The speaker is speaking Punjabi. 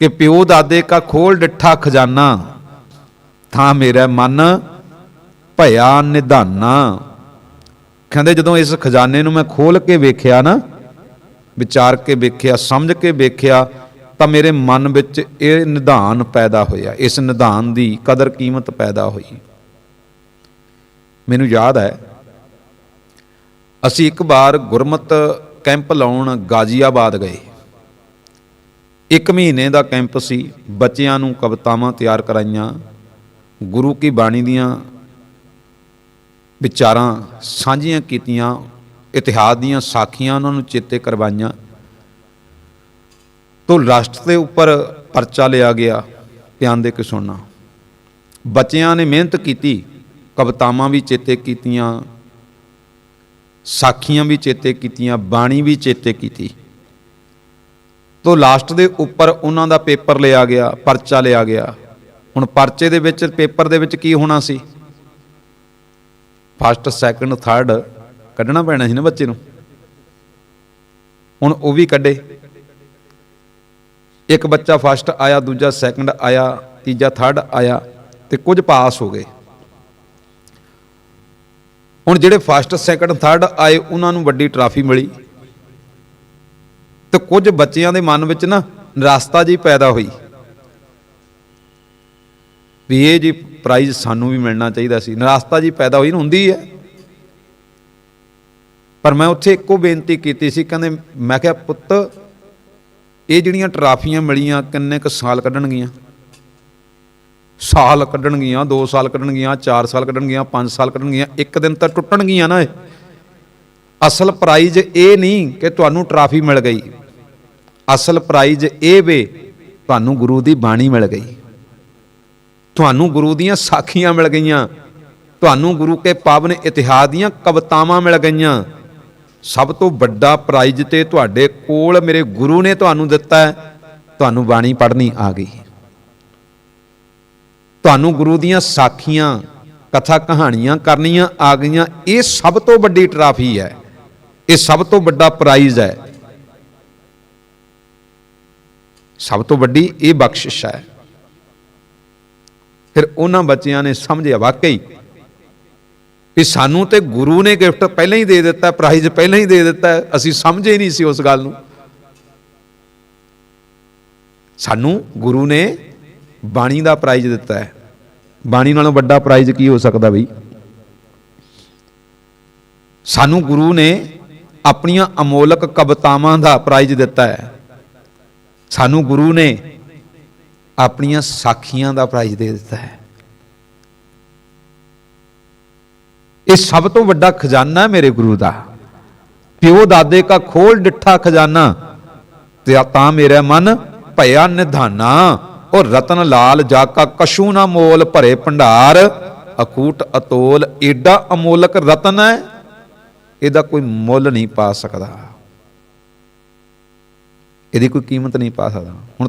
ਕਿ ਪਿਓ ਦਾਦੇ ਕਾ ਖੋਲ ਡਿੱਠਾ ਖਜ਼ਾਨਾ, ਥਾਂ ਮੇਰਾ ਮਨ ਭਇਆ ਨਿਧਾਨਾ। ਕਹਿੰਦੇ ਜਦੋਂ ਇਸ ਖਜ਼ਾਨੇ ਨੂੰ ਮੈਂ ਖੋਲ ਕੇ ਵੇਖਿਆ ਨਾ, ਵਿਚਾਰ ਕੇ ਵੇਖਿਆ, ਸਮਝ ਕੇ ਵੇਖਿਆ, ਤਾਂ ਮੇਰੇ ਮਨ ਵਿੱਚ ਇਹ ਨਿਧਾਨ ਪੈਦਾ ਹੋਇਆ। ਇਸ ਨਿਧਾਨ ਦੀ ਕਦਰ ਕੀਮਤ ਪੈਦਾ ਹੋਈ। ਮੈਨੂੰ ਯਾਦ ਹੈ, ਅਸੀਂ ਇੱਕ ਵਾਰ ਗੁਰਮਤ ਕੈਂਪ ਲਾਉਣ ਗਾਜ਼ੀਆਬਾਦ ਗਏ। ਇੱਕ ਮਹੀਨੇ ਦਾ ਕੈਂਪ ਸੀ, ਬੱਚਿਆਂ ਨੂੰ ਕਵਿਤਾਵਾਂ ਤਿਆਰ ਕਰਾਈਆਂ, ਗੁਰੂ ਕੀ ਬਾਣੀ ਦੀਆਂ ਵਿਚਾਰਾਂ ਸਾਂਝੀਆਂ ਕੀਤੀਆਂ, ਇਤਿਹਾਸ ਦੀਆਂ ਸਾਖੀਆਂ ਉਹਨਾਂ ਨੂੰ ਚੇਤੇ ਕਰਵਾਈਆਂ। ਤੋਂ ਰਾਸ਼ਟਰ ਦੇ ਉੱਪਰ ਪਰਚਾ ਲਿਆ ਗਿਆ, ਧਿਆਨ ਦੇ ਕੇ ਸੁਣਨਾ। ਬੱਚਿਆਂ ਨੇ ਮਿਹਨਤ ਕੀਤੀ, ਕਵਿਤਾਵਾਂ ਵੀ ਚੇਤੇ ਕੀਤੀਆਂ, ਸਾਖੀਆਂ ਵੀ ਚੇਤੇ ਕੀਤੀਆਂ, ਬਾਣੀ ਵੀ ਚੇਤੇ ਕੀਤੀ। ਤੋਂ ਲਾਸਟ ਦੇ ਉੱਪਰ ਉਹਨਾਂ ਦਾ ਪੇਪਰ ਲਿਆ ਗਿਆ, ਪਰਚਾ ਲਿਆ ਗਿਆ। ਹੁਣ ਪਰਚੇ ਦੇ ਵਿੱਚ, ਪੇਪਰ ਦੇ ਵਿੱਚ ਕੀ ਹੋਣਾ ਸੀ? ਫਸਟ ਸੈਕੰਡ ਥਰਡ ਕੱਢਣਾ ਪੈਣਾ ਸੀ ਨਾ ਬੱਚੇ ਨੂੰ। ਹੁਣ ਉਹ ਵੀ ਕੱਢੇ। ਇੱਕ ਬੱਚਾ ਫਸਟ ਆਇਆ, ਦੂਜਾ ਸੈਕੰਡ ਆਇਆ, ਤੀਜਾ ਥਰਡ ਆਇਆ ਤੇ ਕੁਝ ਪਾਸ ਹੋ ਗਏ। ਹੁਣ ਜਿਹੜੇ ਫਸਟ ਸੈਕੰਡ ਥਰਡ ਆਏ, ਉਹਨਾਂ ਨੂੰ ਵੱਡੀ ਟਰਾਫੀ ਮਿਲੀ। ਤੇ ਕੁਝ ਬੱਚਿਆਂ ਦੇ ਮਨ ਵਿੱਚ ਨਾ ਨਿਰਾਸਤਾ ਜੀ ਪੈਦਾ ਹੋਈ। ਵੀ ਇਹ ਜੀ ਪ੍ਰਾਈਜ਼ ਸਾਨੂੰ ਵੀ ਮਿਲਣਾ ਚਾਹੀਦਾ ਸੀ। ਨਿਰਾਸਤਾ ਜੀ ਪੈਦਾ ਹੋਈ ਨਾ, ਹੁੰਦੀ ਹੈ। ਪਰ ਮੈਂ ਉੱਥੇ ਇੱਕੋ ਬੇਨਤੀ ਕੀਤੀ ਸੀ, ਕਹਿੰਦੇ ਮੈਂ ਕਿਹਾ, ਪੁੱਤ, ਇਹ ਜਿਹੜੀਆਂ ਟਰਾਫੀਆਂ ਮਿਲੀਆਂ, ਕਿੰਨੇ ਕੁ ਸਾਲ ਕੱਢਣਗੀਆਂ? ਸਾਲ ਕੱਢਣਗੀਆਂ 2 ਸਾਲ ਕੱਢਣਗੀਆਂ 4 ਸਾਲ ਕੱਢਣਗੀਆਂ 5 ਸਾਲ ਕੱਢਣਗੀਆਂ, ਇੱਕ ਦਿਨ ਤਾਂ ਟੁੱਟਣਗੀਆਂ ਨਾ ਇਹ। ਅਸਲ ਪ੍ਰਾਈਜ਼ ਇਹ ਨਹੀਂ ਕਿ ਤੁਹਾਨੂੰ ਟਰਾਫੀ ਮਿਲ ਗਈ। ਅਸਲ ਪ੍ਰਾਈਜ਼ ਇਹ ਵੇ, ਤੁਹਾਨੂੰ ਗੁਰੂ ਦੀ ਬਾਣੀ ਮਿਲ ਗਈ। ਤੁਹਾਨੂੰ ਗੁਰੂ ਦੀਆਂ ਸਾਖੀਆਂ ਮਿਲ ਗਈਆਂ। ਤੁਹਾਨੂੰ ਗੁਰੂ ਕੇ ਪਾਵਨ ਇਤਿਹਾਸ ਦੀਆਂ ਕਵਿਤਾਵਾਂ ਮਿਲ ਗਈਆਂ। ਸਭ ਤੋਂ ਵੱਡਾ ਪ੍ਰਾਈਜ਼ ਤੇ ਤੁਹਾਡੇ ਕੋਲ ਮੇਰੇ ਗੁਰੂ ਨੇ ਤੁਹਾਨੂੰ ਦਿੱਤਾ ਤੁਹਾਨੂੰ ਬਾਣੀ ਪੜ੍ਹਨੀ ਆ ਗਈ। ਤੁਹਾਨੂੰ ਗੁਰੂ ਦੀਆਂ ਸਾਖੀਆਂ, ਕਥਾ ਕਹਾਣੀਆਂ ਕਰਨੀਆਂ ਆ ਗਈਆਂ। ਇਹ ਸਭ ਤੋਂ ਵੱਡੀ ਟਰਾਫੀ ਹੈ। ਇਹ ਸਭ ਤੋਂ ਵੱਡਾ ਪ੍ਰਾਈਜ਼ ਹੈ। ਸਭ ਤੋਂ ਵੱਡੀ ਇਹ ਬਖਸ਼ਿਸ਼ ਹੈ। ਫਿਰ ਉਹਨਾਂ ਬੱਚਿਆਂ ਨੇ ਸਮਝਿਆ, ਵਾਕਈ ਵੀ ਸਾਨੂੰ ਤੇ ਗੁਰੂ ਨੇ ਗਿਫਟ ਪਹਿਲਾਂ ਹੀ ਦੇ ਦਿੱਤਾ ਪ੍ਰਾਈਜ਼ ਪਹਿਲਾਂ ਹੀ ਦੇ ਦਿੱਤਾ, ਅਸੀਂ ਸਮਝੇ ਹੀ ਨਹੀਂ ਸੀ ਉਸ ਗੱਲ ਨੂੰ। ਸਾਨੂੰ ਗੁਰੂ ਨੇ ਬਾਣੀ ਦਾ ਪ੍ਰਾਈਜ਼ ਦਿੱਤਾ ਹੈ। ਬਾਣੀ ਨਾਲੋਂ ਵੱਡਾ ਪ੍ਰਾਈਜ਼ ਕੀ ਹੋ ਸਕਦਾ ਬਈ? ਸਾਨੂੰ ਗੁਰੂ ਨੇ ਆਪਣੀਆਂ ਅਮੋਲਕ ਕਵਿਤਾਵਾਂ ਦਾ ਪ੍ਰਾਈਜ਼ ਦਿੱਤਾ ਹੈ। ਸਾਨੂੰ ਗੁਰੂ ਨੇ ਆਪਣੀਆਂ ਸਾਖੀਆਂ ਦਾ ਪ੍ਰਾਈਜ਼ ਦੇ ਦਿੱਤਾ ਹੈ। ਇਹ ਸਭ ਤੋਂ ਵੱਡਾ ਖਜ਼ਾਨਾ ਮੇਰੇ ਗੁਰੂ ਦਾ। ਪਿਓ ਦਾਦੇ ਕਾ ਖੋਲ ਡਿੱਠਾ ਖਜ਼ਾਨਾ, ਤੇ ਤਾਂ ਮੇਰਾ ਮਨ ਭਇਆ ਨਿਧਾਨਾ ਉਹ ਰਤਨ ਲਾਲ ਜਾ ਕਾ ਕਸ਼ੂ ਨਾ ਮੋਲ ਭਰੇ ਭੰਡਾਰ, ਅਕੂਟ ਅਤੋਲ ਏਡਾ ਅਮੋਲਕ ਰਤਨ ਹੈ, ਇਹਦਾ ਕੋਈ ਮੁੱਲ ਨਹੀਂ ਪਾ ਸਕਦਾ। ਇਹਦੀ ਕੋਈ ਕੀਮਤ ਨਹੀਂ ਪਾ ਸਕਦਾ। ਹੁਣ